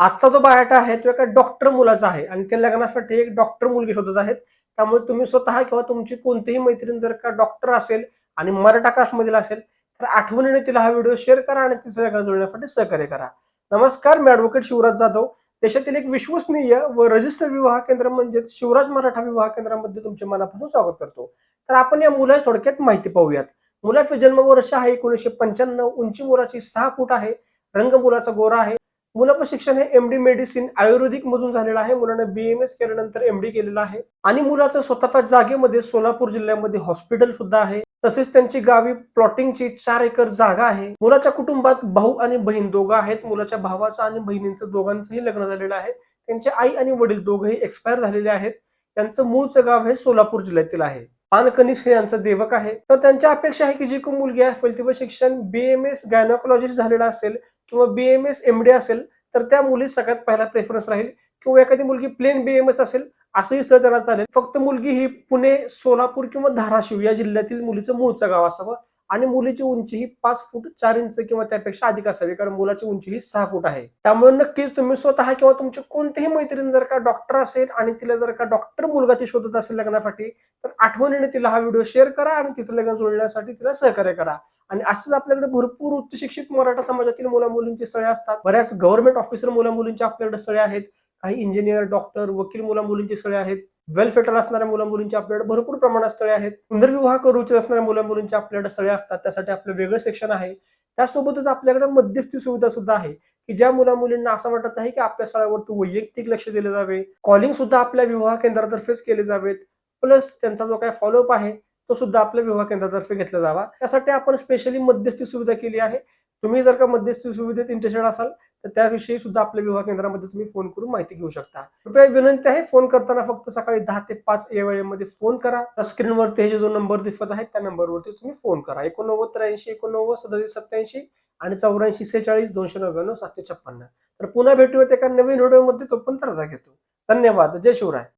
आजचा जो बायोटा आहे तो एका डॉक्टर मुलाचा आहे. आणि त्या लग्नासाठी एक डॉक्टर मुलगी शोधत आहेत. त्यामुळे तुम्ही स्वतः किंवा तुमची कोणतीही मैत्रीण जर का डॉक्टर असेल आणि मराठा कास्टमधील असेल तर आठवणीने तिला हा व्हिडिओ शेअर करा आणि तिचं लग्न जुळण्यासाठी सहकार्य करा. नमस्कार मी ॲडव्होकेट शिवराज जाधव. देशातील एक विश्वसनीय व रजिस्टर विवाह केंद्र म्हणजेच शिवराज मराठा विवाह केंद्रामध्ये तुमचे मनापासून स्वागत करतो. तर आपण या मुलाची थोडक्यात माहिती पाहूयात. मुलाचे जन्मवर्ष आहे एकोणीसशे पंच्याण्णव. उंची मुलाची सहा फूट आहे. रंग मुलाचा गोरा आहे. मुलाचं शिक्षण हे एमडी मेडिसिन आयुर्वेदिक मधून झालेलं आहे. मुलांना बीएमएस केल्यानंतर एमडी केलेलं आहे. आणि मुलाचं स्वतःच्या जागेमध्ये सोलापूर जिल्ह्यामध्ये हॉस्पिटल सुद्धा आहे. तसेच त्यांची गावी प्लॉटिंगची चार एकर जागा आहे. मुलाच्या कुटुंबात भाऊ आणि बहीण दोघं आहेत. मुलाच्या भावाचं आणि बहिणींचं दोघांचंही लग्न झालेलं आहे. त्यांचे आई आणि वडील दोघंही एक्सपायर झालेले आहेत. त्यांचं मूळचं गाव हे सोलापूर जिल्ह्यातील आहे. पानकनिस हे यांचं देवक आहे. तर त्यांच्या अपेक्षा आहे की जी कोण मुलगी आहे तिचं शिक्षण बीएमएस गायनॉकॉलॉजिस्ट झालेलं असेल किंवा बीएमएस एमडी असेल तर त्या मुलीस सगळ्यात पहिला प्रेफरन्स राहील. किंवा एखादी मुलगी प्लेन बीएमएस असेल असंही स्थळ त्यांना चालेल. फक्त मुलगी ही पुणे सोलापूर किंवा धाराशिव या जिल्ह्यातील मुलीचं मूळचं गाव असावं. आणि मुलीची उंची ही पाच फूट चार इंच किंवा त्यापेक्षा अधिक असावी कारण मुलाची उंची ही सहा फूट आहे. त्यामुळे नक्कीच तुम्ही स्वतः किंवा तुमचे कोणतीही मैत्रीण जर का डॉक्टर असेल आणि तिला जर का डॉक्टर मुलगा ती शोधत असेल लग्नासाठी तर आठवणीने तिला हा व्हिडिओ शेअर करा आणि तिचं लग्न जोडण्यासाठी तिला सहकार्य करा. आणि असंच आपल्याकडे भरपूर उच्च शिक्षित मराठा समाजातील मुला मुलींची स्थळे असतात. बऱ्याच गव्हर्नमेंट ऑफिसर मुला मुलींची आपल्याकडे स्थळे आहेत. काही इंजिनियर डॉक्टर वकील मुला मुलींची स्थळे आहेत. वेल फेटर असणाऱ्या मुला मुलींची आपल्याकडे भरपूर प्रमाणात स्थळे आहेत. पुनर्विवाह विवाह करू इच्छित असणाऱ्या मुला मुलींची आपल्याकडे स्थळे असतात. त्यासाठी आपलं वेगळं सेक्शन आहे. त्यासोबतच आपल्याकडे मध्यस्थी सुविधा सुद्धा आहे की ज्या मुला मुलींना असं वाटत आहे की आपल्या स्थळावरती वैयक्तिक लक्ष दिले जावे. कॉलिंग सुद्धा आपल्या विवाह केंद्रातर्फेच केले जावेत. प्लस त्यांचा जो काही फॉलोअप आहे तो सुद्धा आपल्या विवाह केंद्रातर्फे घेतला जावा. त्यासाठी आपण स्पेशली मध्यस्थी सुविधा केली आहे. तुम्ही जर का मध्यस्थी सुविधेत इंटरेस्टेड असाल तर त्याविषयी सुद्धा आपल्या विवाह केंद्रामध्ये तुम्ही फोन करून माहिती घेऊ शकता. कृपया विनंती आहे फोन करताना फक्त सकाळी दहा ते पाच या वेळेमध्ये फोन करा. स्क्रीनवरती हे जो नंबर दिसत आहे त्या नंबरवरती तुम्ही फोन करा. एकोणनव्वद त्र्याऐंशी एकोणनव्वद सदतीस सत्याऐंशी आणि चौऱ्याऐंशी सेहेचाळीस दोनशे नव्याण्णव सातशे छप्पन्न. तर पुन्हा भेटूयात एका नवीन व्हिडिओमध्ये तो पण रजा घेतो. धन्यवाद. जय शिवराय.